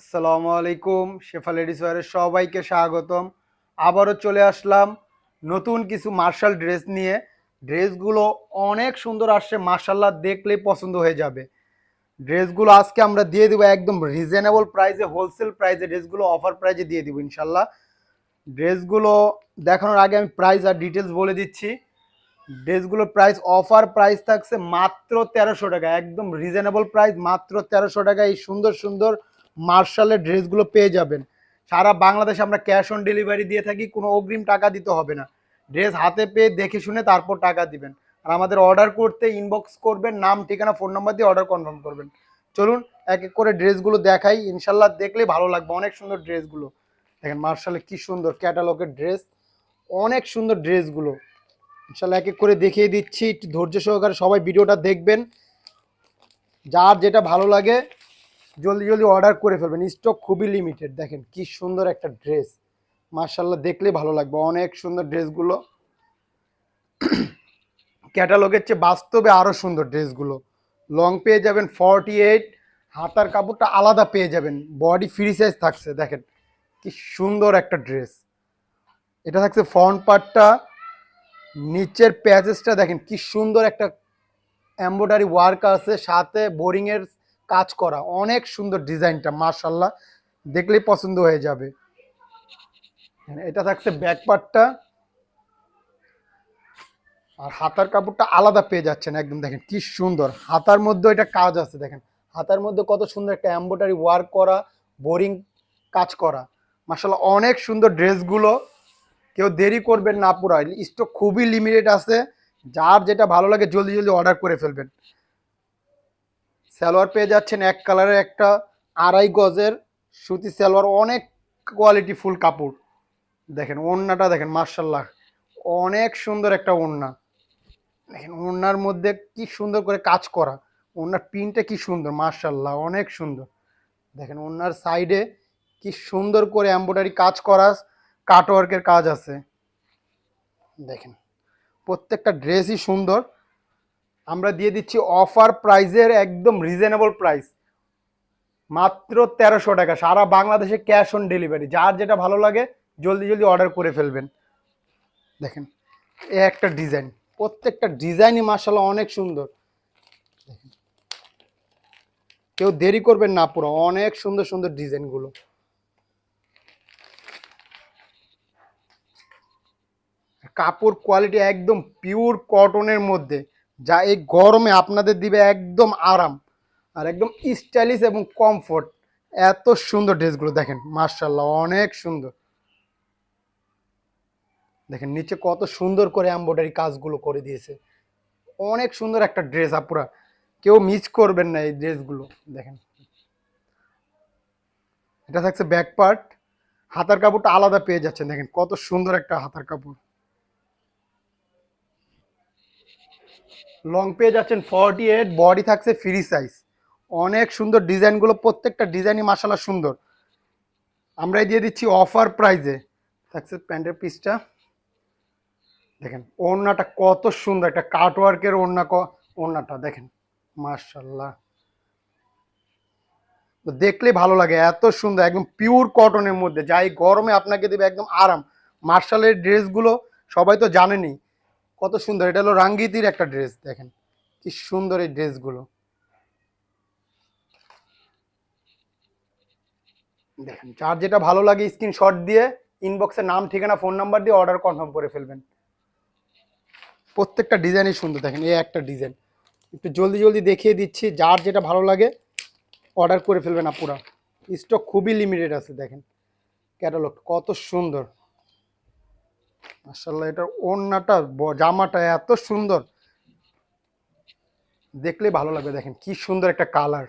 আসসালামু আলাইকুম, শেফা লেডিস ওয়ারের সবাইকে স্বাগতম। আবারও চলে আসলাম নতুন কিছু মার্শাল ড্রেস নিয়ে। ড্রেসগুলো অনেক সুন্দর আসছে, মার্শাল্লাহ দেখলেই পছন্দ হয়ে যাবে। ড্রেসগুলো আজকে আমরা দিয়ে দেবো একদম রিজনেবল প্রাইসে হোলসেল প্রাইসে ড্রেসগুলো অফার প্রাইসে দিয়ে দিব ইনশাল্লাহ। ড্রেসগুলো দেখানোর আগে আমি প্রাইস আর ডিটেলস বলে দিচ্ছি। ড্রেসগুলোর প্রাইস অফার প্রাইস থাকছে মাত্র তেরোশো টাকা, একদম রিজনেবল প্রাইস মাত্র তেরোশো টাকা, এই সুন্দর সুন্দর মার্শালের ড্রেসগুলো পেয়ে যাবেন। সারা বাংলাদেশে আমরা ক্যাশ অন ডেলিভারি দিয়ে থাকি, কোনো অগ্রিম টাকা দিতে হবে না। ড্রেস হাতে পেয়ে দেখে শুনে তারপর টাকা দিবেন। আর আমাদের অর্ডার করতে ইনবক্স করবেন, নাম, ঠিকানা ফোন নাম্বার দিয়ে অর্ডার কনফার্ম করবেন। চলুন, এক এক করে ড্রেসগুলো দেখাই। ইনশাল্লাহ দেখলেই ভালো লাগবে অনেক সুন্দর ড্রেসগুলো। দেখেন মার্শালে কি সুন্দর ক্যাটালগের ড্রেস। অনেক সুন্দর ড্রেসগুলো। ইনশাল্লাহ এক এক করে দেখিয়ে দিচ্ছি। ধৈর্য সহকারে সবাই ভিডিওটা দেখবেন। যার যেটা ভালো লাগে জলদি জলদি অর্ডার করে ফেলবেন। স্টক খুবই লিমিটেড দেখেন কি সুন্দর একটা ড্রেস মার্শাল্লাহ দেখলে ভালো লাগবে। অনেক সুন্দর ড্রেসগুলো ক্যাটালগের চেয়ে বাস্তবে আরও সুন্দর ড্রেসগুলো লং পেয়ে যাবেন ফর্টি এইট হাতার কাপড়টা আলাদা পেয়ে যাবেন। বডি ফ্রি সাইজ থাকছে। দেখেন কি সুন্দর একটা ড্রেস এটা থাকছে ফ্রন্ট পার্টটা নিচের প্যাচেসটা দেখেন কি সুন্দর একটা এম্ব্রয়ডারি ওয়ার্ক আছে। সাথে বোরিংয়ের কাজ করা। অনেক সুন্দর ডিজাইনটা মার্শাল্লাহ দেখলেই পছন্দ হয়ে যাবে। এটা থাকছে ব্যাক পার্টটা আর হাতার কাপড়টা আলাদা পেয়ে যাচ্ছেন, একদম দেখেন কি সুন্দর। হাতার মধ্যে এটা কাজ আছে, দেখেন। হাতার মধ্যে কত সুন্দর একটা এম্ব্রয়ডারি ওয়ার্ক করা বোরিং কাজ করা। মার্শাল্লাহ অনেক সুন্দর ড্রেসগুলো। কেউ দেরি করবেন না পুরা। স্টক খুবই লিমিটেড আছে। যার যেটা ভালো লাগে, জলদি জলদি অর্ডার করে ফেলবেন। সালোয়ার পেয়ে যাচ্ছেন এক কালারের একটা আড়াই গজের সুতি সালোয়ার, অনেক কোয়ালিটি ফুল কাপড়। দেখেন, ওড়নাটা দেখেন মার্শাল্লাহ অনেক সুন্দর একটা ওড়না। দেখেন, ওড়নার মধ্যে কি সুন্দর করে কাজ করা। ওড়নার প্রিন্টটা কি সুন্দর মার্শাল্লাহ অনেক সুন্দর। দেখেন, ওড়নার সাইডে কি সুন্দর করে এম্ব্রয়ডারি কাজ করা কাটওয়ার্কের কাজ আছে। দেখেন, প্রত্যেকটা ড্রেসই সুন্দর। আমরা দিয়ে দিচ্ছি অফার প্রাইজের একদম রিজনেবল প্রাইস মাত্র তেরোশো টাকা, সারা বাংলাদেশে ক্যাশ অন ডেলিভারি যার যেটা ভালো লাগে, জলদি জলদি অর্ডার করে ফেলবেন। দেখেন, এ একটা ডিজাইন প্রত্যেকটা ডিজাইনই মার্শাল্লাহ অনেক সুন্দর। দেখেন, কেউ দেরি করবেন না পুরো, অনেক সুন্দর সুন্দর ডিজাইনগুলো কাপড় কোয়ালিটি একদম পিওর কটনের মধ্যে। যা এই গরমে আপনাদের দিবে একদম আরাম। আর একদম স্টাইলিশ এবং কমফোর্ট। এত সুন্দর ড্রেসগুলো দেখেন মার্শাল্লাহ অনেক সুন্দর। দেখেন, নিচে কত সুন্দর করে এম্ব্রয়ডারি কাজগুলো করে দিয়েছে। অনেক সুন্দর একটা ড্রেস আপুরা। কেউ মিস করবেন না এই ড্রেসগুলো, দেখেন। এটা থাকছে ব্যাক পার্ট হাতার কাপড়টা আলাদা পেয়ে যাচ্ছেন, দেখেন, কত সুন্দর একটা হাতার কাপড়। লং পেয়ে যাচ্ছেন ফর্টি এইট বডি থাকছে ফ্রি সাইজ অনেক সুন্দর ডিজাইনগুলো, প্রত্যেকটা ডিজাইনই মাসালা সুন্দর। আমরাই দিয়ে দিচ্ছি অফার প্রাইজে থাকছে প্যান্টের পিসটা দেখেন, ওড়নাটা কত সুন্দর, একটা কাটওয়ার্কের ওড়না ওড়নাটা, দেখেন মার্শাল্লাহ তো দেখলে ভালো লাগে, এত সুন্দর, একদম পিওর কটনের মধ্যে, যাই গরমে আপনাকে দেবে একদম আরাম। মার্শালের ড্রেসগুলো সবাই তো জানেনই কত সুন্দর, এটা হলো রাঙ্গিতির একটা ড্রেস দেখেন। কি সুন্দর এই ড্রেসগুলো দেখেন, যার যেটা ভালো লাগে স্ক্রিনশট দিয়ে ইনবক্সে নাম, ঠিকানা ফোন নাম্বার দিয়ে অর্ডার কনফার্ম করে ফেলবেন। প্রত্যেকটা ডিজাইনই সুন্দর, দেখেন, এই একটা ডিজাইন একটু জলদি জলদি দেখিয়ে দিচ্ছি, যার যেটা ভালো লাগে অর্ডার করে ফেলবেন আপুরা। স্টক খুবই লিমিটেড আছে, দেখেন। ক্যাটালগ কত সুন্দর। মার্শাল্লাহ এটার ওড়নাটা জামাটা এত সুন্দর। দেখলে ভালো লাগবে, দেখেন কি সুন্দর একটা কালার।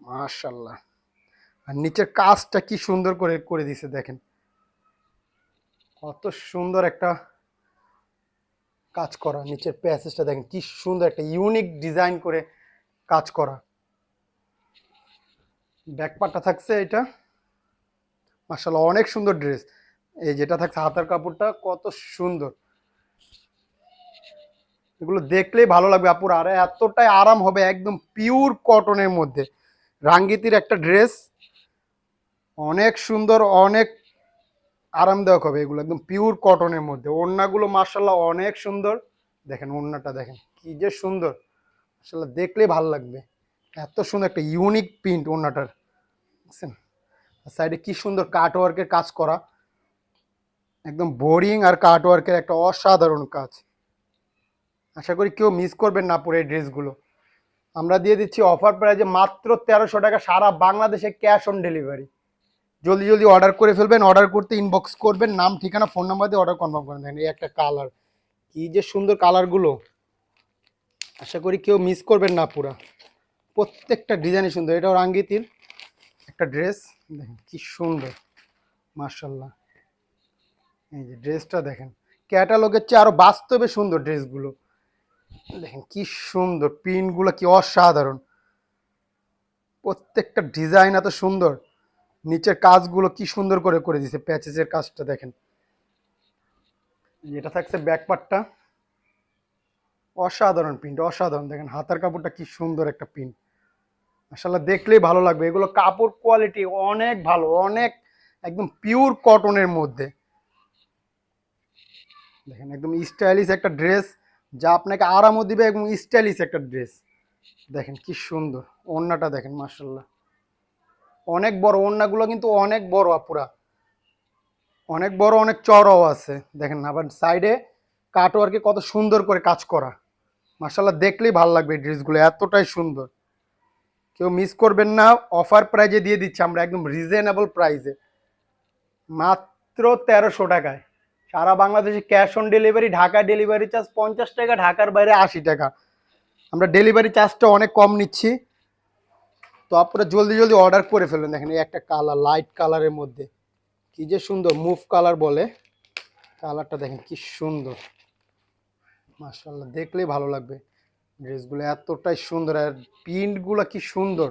মার্শাল্লাহ আর নিচের কাজটা কি সুন্দর করে করে দিছে, দেখেন। কত সুন্দর একটা কাজ করা, নিচের প্যাসেজটা দেখেন, কি সুন্দর একটা ইউনিক ডিজাইন করে কাজ করা। ব্যাকপারটা থাকছে এটা। মার্শাল্লাহ অনেক সুন্দর ড্রেস। এই যেটা থাকছে হাতার কাপড়টা কত সুন্দর। এগুলো দেখলেই ভালো লাগবে আপুর। আর এতটাই আরাম হবে একদম পিওর কটনের মধ্যে। রাঙ্গিতির একটা ড্রেস অনেক সুন্দর, অনেক আরামদায়ক হবে এগুলো, একদম পিওর কটনের মধ্যে। ওড়নাগুলো মার্শাল্লাহ অনেক সুন্দর। দেখেন ওড়নাটা, দেখেন কি যে সুন্দর। মার্শাল্লাহ দেখলেই ভালো লাগবে। এত সুন্দর একটা ইউনিক প্রিন্ট ওড়নাটার। বুঝছেন সাইডে কি সুন্দর কাটওয়ার্কের কাজ করা। একদম বোরিং আর কাট ওয়ার্কের একটা অসাধারণ কাজ। আশা করি কেউ মিস করবেন না পুরো এই ড্রেসগুলো আমরা দিয়ে দিচ্ছি অফার প্রাইজে মাত্র তেরোশো টাকা সারা বাংলাদেশে ক্যাশ অন ডেলিভারি জলদি জলদি অর্ডার করে ফেলবেন অর্ডার করতে ইনবক্স করবেন, নাম, ঠিকানা ফোন নাম্বার দিয়ে অর্ডার কনফার্ম করে দেখেন এই একটা কালার কি যে সুন্দর কালারগুলো আশা করি কেউ মিস করবেন না পুরা। প্রত্যেকটা ডিজাইনই সুন্দর। এটাও রাঙ্গিতির একটা ড্রেস দেখেন কি সুন্দর। মার্শাল্লাহ এই যে ড্রেসটা দেখেন ক্যাটালগের চেয়ে আরও বাস্তবে সুন্দর ড্রেসগুলো। দেখেন কি সুন্দর, প্রিন্টগুলো কি অসাধারণ। প্রত্যেকটা ডিজাইন এত সুন্দর, নিচের কাজগুলো কি সুন্দর করে করে দিছে প্যাচেসের কাজটা দেখেন। এটা থাকছে ব্যাক পার্টটা অসাধারণ প্রিন্ট অসাধারণ। দেখেন হাতার কাপড়টা কি সুন্দর একটা প্রিন্ট আসলে দেখলেই ভালো লাগবে। এগুলো কাপড় কোয়ালিটি অনেক ভালো, অনেক একদম পিওর কটনের মধ্যে। দেখেন, একদম স্টাইলিশ একটা ড্রেস যা আপনাকে আরামও দিবে এবং স্টাইলিশ একটা ড্রেস দেখেন কি সুন্দর, ওড়নাটা দেখেন মার্শাল্লাহ অনেক বড়, ওড়নাগুলো কিন্তু অনেক বড় পুরা অনেক বড়, অনেক চড়াও আছে। দেখেন, আবার সাইডে কাটওয়ার্কে কত সুন্দর করে কাজ করা। মার্শাল্লাহ দেখলেই ভালো লাগবে এই ড্রেসগুলো এতটাই সুন্দর। কেউ মিস করবেন না অফার প্রাইজে দিয়ে দিচ্ছি আমরা, একদম রিজনেবল প্রাইজে মাত্র তেরোশো টাকায়। সারা বাংলাদেশে cash on delivery Dhaka delivery charge পঞ্চাশ টাকা, ঢাকার বাইরে আশি টাকা। আমরা ডেলিভারি চার্জটা অনেক কম নিচ্ছি। তো আপনারা জলদি জলদি অর্ডার করে ফেলবেন। দেখেন এই একটা কালার লাইট কালারের মধ্যে। কি যে সুন্দর মুভ কালার বলে। কালারটা দেখেন কি সুন্দর। মার্শাল্লাহ দেখলেই ভালো লাগবে। ড্রেসগুলো এতটাই সুন্দর আর প্রিন্টগুলো কি সুন্দর।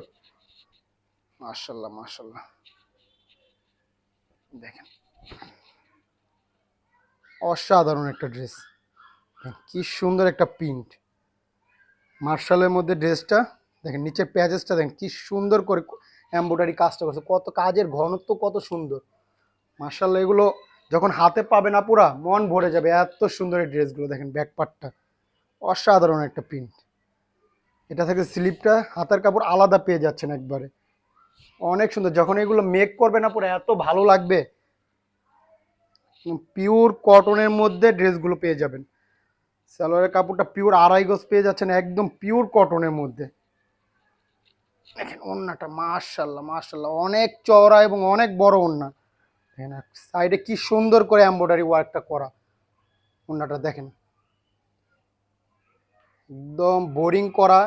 মার্শাল্লাহ মার্শাল্লাহ দেখেন। অসাধারণ একটা ড্রেস কি সুন্দর একটা প্রিন্ট মার্শালের মধ্যে ড্রেসটা দেখেন, নিচের প্যাচেসটা দেখেন, কি সুন্দর করে এম্ব্রয়ডারি কাজটা করছে। কত কাজের ঘনত্ব, কত সুন্দর। মার্শাল, এগুলো যখন হাতে পাবে না পুরা, মন ভরে যাবে এত সুন্দর এই ড্রেসগুলো দেখেন ব্যাক পার্টটা অসাধারণ একটা প্রিন্ট এটা থেকে স্লিপটা হাতের কাপড় আলাদা পেয়ে যাচ্ছেন একবারে। অনেক সুন্দর, যখন এগুলো মেক করবে না পুরো, এত ভালো লাগবে। পিওর কটনের মধ্যে ড্রেসগুলো পেয়ে যাবেন। সালোয়ারের কাপড়টা পিওর আড়াই গজ পেয়ে যাচ্ছেন, একদম পিওর কটনের মধ্যে। দেখেন ওড়নাটা মার্শাল্লাহ মার্শাল্লাহ অনেক চওড়া এবং অনেক বড় ওড়না দেখেন সাইডে কি সুন্দর করে এম্ব্রয়ডারি ওয়ার্কটা করা। ওড়নাটা দেখেন। একদম বোরিং করা,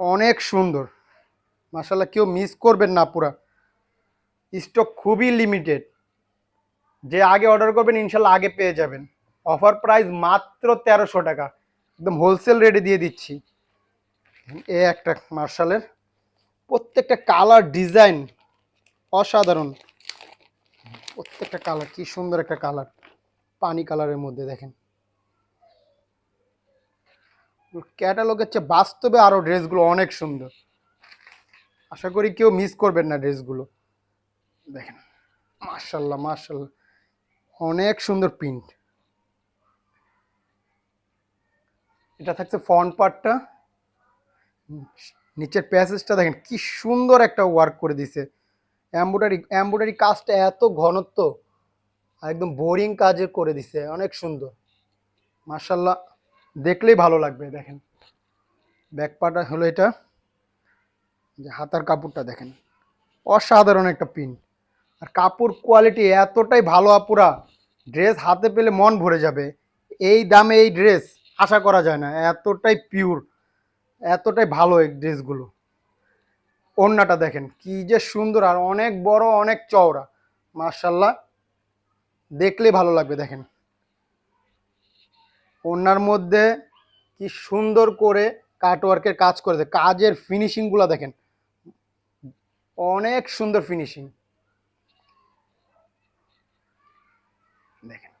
অনেক সুন্দর। মার্শাল্লাহ কেউ মিস করবেন না পুরা। স্টক খুবই লিমিটেড যে আগে অর্ডার করবেন, ইনশাল্লাহ আগে পেয়ে যাবেন। অফার প্রাইস মাত্র তেরোশো টাকা। একদম হোলসেল রেটে দিয়ে দিচ্ছি। এ একটা মার্শালের প্রত্যেকটা কালার ডিজাইন অসাধারণ। প্রত্যেকটা কালার কি সুন্দর একটা কালার পানি কালারের মধ্যে, দেখেন। ক্যাটালগের চেয়ে বাস্তবে আরও ড্রেসগুলো অনেক সুন্দর। আশা করি কেউ মিস করবেন না ড্রেসগুলো দেখেন, মার্শাল্লাহ মার্শাল্লাহ। অনেক সুন্দর প্রিন্ট এটা থাকছে ফ্রন্ট পার্টটা নিচের প্যাসেজটা দেখেন, কি সুন্দর একটা ওয়ার্ক করে দিছে এম্ব্রয়ডারি এম্ব্রয়ডারি কাজটা এত ঘনত্ব, একদম বোরিং কাজে করে দিছে অনেক সুন্দর। মার্শাল্লাহ দেখলেই ভালো লাগবে, দেখেন। ব্যাক পার্টটা হলো এটা। যে হাতার কাপড়টা দেখেন। অসাধারণ একটা প্রিন্ট আর কাপড় কোয়ালিটি এতটাই ভালো আপুরা। ড্রেস হাতে পেলে মন ভরে যাবে। এই দামে এই ড্রেস আশা করা যায় না। এতটাই পিওর এতটাই ভালো এই ড্রেসগুলো ওড়নাটা দেখেন, কি যে সুন্দর আর অনেক বড়, অনেক চওড়া। মার্শাল্লাহ দেখলে ভালো লাগবে, দেখেন। ওড়নার মধ্যে কি সুন্দর করে কাটওয়ার্কের কাজ করেছে। কাজের ফিনিশিংগুলো দেখেন। অনেক সুন্দর ফিনিশিং দেখেন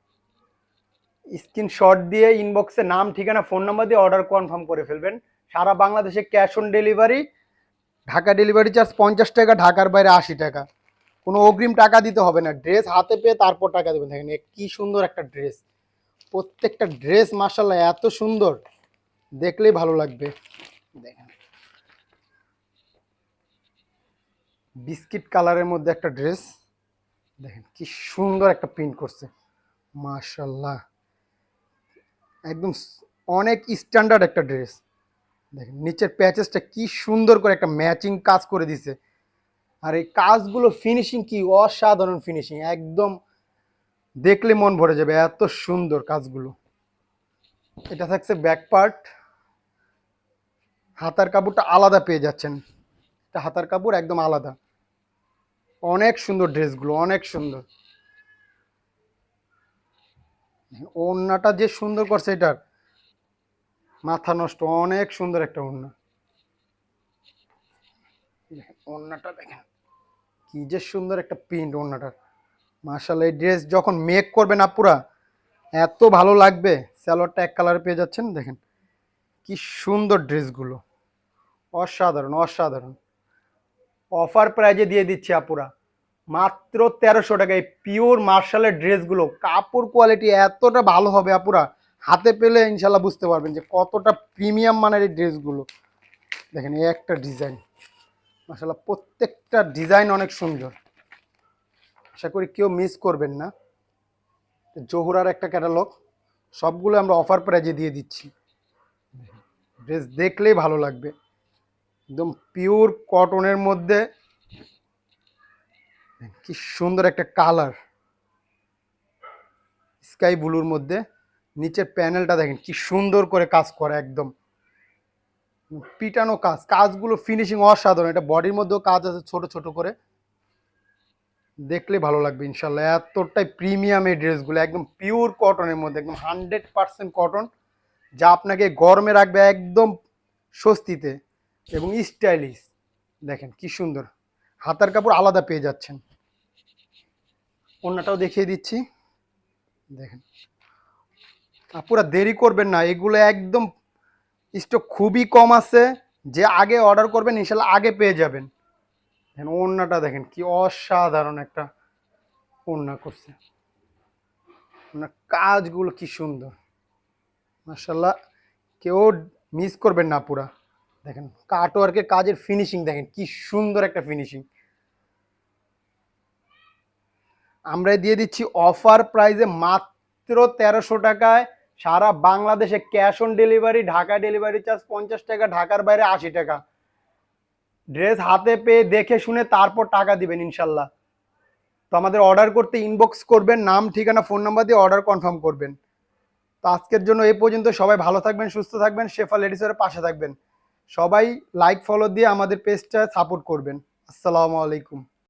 স্ক্রিনশট দিয়ে ইনবক্সে নাম, ঠিকানা ফোন নাম্বার দিয়ে অর্ডার কনফার্ম করে ফেলবেন। সারা বাংলাদেশে cash on delivery Dhaka delivery charge পঞ্চাশ টাকা, ঢাকার বাইরে আশি টাকা। কোনো অগ্রিম টাকা দিতে হবে না। ড্রেস হাতে পেয়ে তারপর টাকা দেবেন। দেখেন কি সুন্দর একটা ড্রেস প্রত্যেকটা ড্রেস মার্শাল্লাহ এত সুন্দর। দেখলেই ভালো লাগবে। দেখেন। বিস্কিট কালারের মধ্যে একটা ড্রেস দেখেন, কি সুন্দর একটা প্রিন্ট করছে। মার্শাল্লাহ একদম অনেক স্ট্যান্ডার্ড একটা ড্রেস দেখেন, নিচের প্যাচেসটা কি সুন্দর করে একটা ম্যাচিং কাজ করে দিছে। আর এই কাজগুলো ফিনিশিং কি অসাধারণ ফিনিশিং একদম দেখলে মন ভরে যাবে, এত সুন্দর কাজগুলো। এটা থাকছে ব্যাক পার্ট হাতার কাপড়টা আলাদা পেয়ে যাচ্ছেন। এটা হাতার কাপড় একদম আলাদা। অনেক সুন্দর ড্রেসগুলো অনেক সুন্দর। ওড়নাটা যে সুন্দর করছে এটার, মাথা নষ্ট, অনেক সুন্দর একটা ওড়না। ওড়নাটা দেখেন, কি যে সুন্দর একটা প্রিন্ট ওড়নাটার মার্শাল এই ড্রেস যখন মেক করবেন আপুরা, এত ভালো লাগবে। স্যালোয়ারটা এক কালারে পেয়ে যাচ্ছেন, দেখেন, কি সুন্দর ড্রেসগুলো অসাধারণ অসাধারণ। অফার প্রাইজে দিয়ে দিচ্ছি আপুরা। মাত্র তেরোশো টাকায় পিওর মার্শালের ড্রেসগুলো, কাপড় কোয়ালিটি এতটা ভালো হবে আপুরা, হাতে পেলে ইনশাল্লাহ বুঝতে পারবেন যে কতটা প্রিমিয়াম মানের এই ড্রেসগুলো। দেখেন, এই একটা ডিজাইন মার্শাল্লাহ প্রত্যেকটা ডিজাইন অনেক সুন্দর। আশা করি কেউ মিস করবেন না। জহুরার একটা ক্যাটালগ সবগুলো আমরা অফার প্রাইজে দিয়ে দিচ্ছি। ড্রেস দেখলেই ভালো লাগবে। একদম পিওর কটনের মধ্যে কি সুন্দর একটা কালার। স্কাই ব্লুর মধ্যে নিচের প্যানেলটা দেখেন, কি সুন্দর করে কাজ করে একদম। পিটানো কাজ, কাজগুলো ফিনিশিং অসাধারণ, এটা বডির মধ্যেও কাজ আছে ছোট ছোট করে। দেখলে ভালো লাগবে ইনশাল্লাহ এতটাই প্রিমিয়াম এই ড্রেসগুলো, একদম পিওর কটনের মধ্যে, একদম হান্ড্রেড পার্সেন্ট কটন যা আপনাকে গরমে রাখবে একদম স্বস্তিতে এবং স্টাইলিশ দেখেন কি সুন্দর, হাতার কাপড় আলাদা পেয়ে যাচ্ছেন। অন্যটাও দেখিয়ে দিচ্ছি। দেখেন। আপুরা দেরি করবেন না, এগুলো একদম স্টক খুবই কম আছে, যে আগে অর্ডার করবেন, ইনশাল্লাহ আগে পেয়ে যাবেন। দেখেন ওড়নাটা দেখেন, কি অসাধারণ একটা ওড়না করছে। কাজগুলো কি সুন্দর। মার্শাল্লাহ কেউ মিস করবেন না পুরা। দেখেন কাটওয়ার্কের কাজের ফিনিশিং দেখেন, কি সুন্দর একটা ফিনিশিং আমরা দিয়ে দিচ্ছি অফার প্রাইসে মাত্র তেরোশো টাকায়। সারা বাংলাদেশে cash on delivery Dhaka delivery charge পঞ্চাশ টাকা, ঢাকার বাইরে আশি টাকা। ড্রেস হাতে পেয়ে দেখে শুনে তারপর টাকা দিবেন ইনশাল্লাহ। তো আমাদের অর্ডার করতে ইনবক্স করবেন, নাম, ঠিকানা ফোন নাম্বার দিয়ে অর্ডার কনফার্ম করবেন। তো আজকের জন্য এই পর্যন্ত সবাই ভালো থাকবেন, সুস্থ থাকবেন শেফা লেডিসের পাশে থাকবেন। সবাই লাইক ফলো দিয়ে আমাদের পেজটা সাপোর্ট করবেন। আসসালামু আলাইকুম।